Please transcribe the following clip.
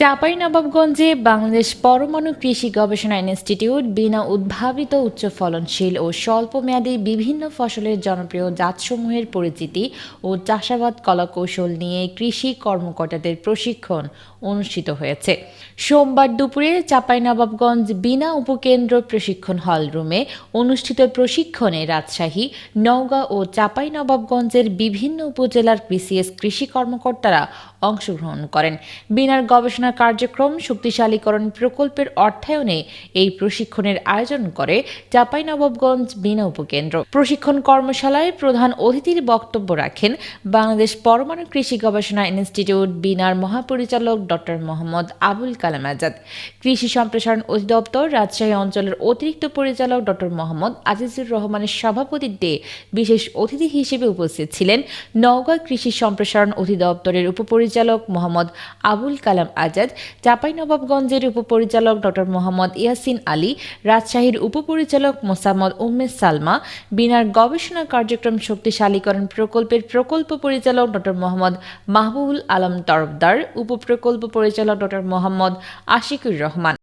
চাঁপাইনবাবগঞ্জে বাংলাদেশ পরমাণু কৃষি গবেষণা ইনস্টিটিউট বিনা উদ্ভাবিত উচ্চ ফলনশীল ও স্বল্পমেয়াদী বিভিন্ন ফসলের জনপ্রিয় জাতসমূহের পরিচিতি ও চাষাবাদ কলাকৌশল নিয়ে কৃষি কর্মকর্তাদের প্রশিক্ষণ অনুষ্ঠিত হয়েছে। সোমবার দুপুরে চাঁপাইনবাবগঞ্জ বিনা উপকেন্দ্র প্রশিক্ষণ হল রুমে অনুষ্ঠিত প্রশিক্ষণে রাজশাহী, নওগাঁ ও চাঁপাইনবাবগঞ্জের বিভিন্ন উপজেলার বিসিএস কৃষি কর্মকর্তারা অংশগ্রহণ করেন। বিনার গবেষণা কার্যক্রম, শক্তিশালীকরণ প্রকল্পের অর্থায়নে এই প্রশিক্ষণের আয়োজন করে চাঁপাইনবাবগঞ্জ বিনা উপকেন্দ্র। প্রশিক্ষণ কর্মশালায় প্রধান অতিথির বক্তব্য রাখেন বাংলাদেশ পরমাণু কৃষি গবেষণা ইনস্টিটিউট বিনার মহাপরিচালক ডক্টর মোহাম্মদ আবুল কালাম আজাদ। কৃষি সম্প্রসারণ অধিদপ্তর রাজশাহী অঞ্চলের অতিরিক্ত পরিচালক ডক্টর মোহাম্মদ আজিজুর রহমানের সভাপতিত্বে বিশেষ অতিথি হিসেবে উপস্থিত ছিলেন নওগাঁ কৃষি সম্প্রসারণ অধিদপ্তরের উপপরিচালক মোহাম্মদ আবুল কালাম আজাদ। চাঁপাইনবাবগঞ্জের উপপরিচালক ডক্টর মোহাম্মদ ইয়াসিন আলী, রাজশাহীর উপপরিচালক মোসাম্মদ উম্মে সালমা, বিনার গবেষণা কার্যক্রম শক্তিশালীকরণ প্রকল্পের প্রকল্প পরিচালক ডক্টর মোহাম্মদ মাহবুবুল আলম তরফদার, উপপ্রকল্প পরিচালক ডক্টর মোহাম্মদ আশিকুর রহমান।